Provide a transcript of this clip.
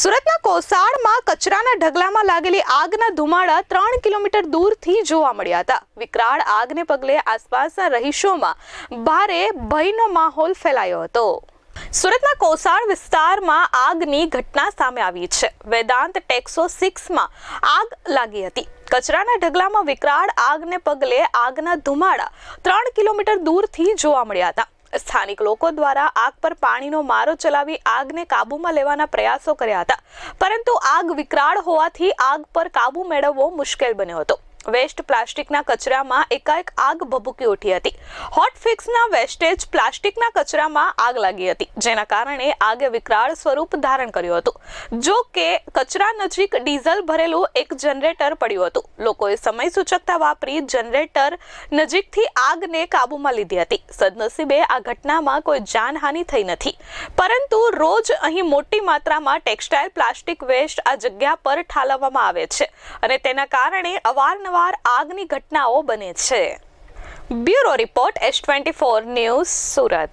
સુરતના કોસાળમાં કચરાના ઢગલામાં લાગેલી આગના ધુમાડા ત્રણ કિલોમીટર દૂરથી જોવા મળ્યા હતા. વિકરાળ આગને પગલે આસપાસના રહીશોમાં ભારે ભયનો માહોલ ફેલાયો હતો. સુરતના કોસાળ વિસ્તારમાં આગની ઘટના સામે આવી છે. વેદાંત ટેક્સો સિક્સમાં આગ લાગી હતી. કચરાના ઢગલામાં વિકરાળ આગને પગલે આગના ધુમાડા ત્રણ કિલોમીટર દૂરથી જોવા મળ્યા હતા. સ્થાનિક લોકો દ્વારા આગ પર પાણીનો મારો ચલાવી આગને કાબૂમાં લેવાના પ્રયાસો કર્યા હતા. પરંતુ આગ વિકરાળ હોવાથી આગ પર કાબુ મેળવવો મુશ્કેલ બન્યો હતો. વેસ્ટ પ્લાસ્ટિકના કચરામાં એકાએક આગ ભભૂકી ઉઠી હતી. હોટ ફિક્સના વેસ્ટેજ પ્લાસ્ટિકના કચરામાં આગ લાગી હતી, જેના કારણે આગે વિકરાળ સ્વરૂપ ધારણ કર્યું હતું. જો કે, કચરા નજીક ડીઝલ ભરેલું એક જનરેટર પડ્યું હતું. લોકોએ સમય સૂચકતા વાપરી જનરેટર નજીકથી આગને કાબૂમાં લીધી હતી. સદનસીબે આ ઘટનામાં કોઈ જાનહાનિ થઈ નથી. પરંતુ રોજ અહીં મોટી માત્રામાં ટેક્સટાઇલ પ્લાસ્ટિક વેસ્ટ આ જગ્યા પર ઠાલવવામાં આવે છે. અને તેના કારણે અવારનવાર આગની ઘટનાઓ બને છે. Bureau report S twenty four news Surat.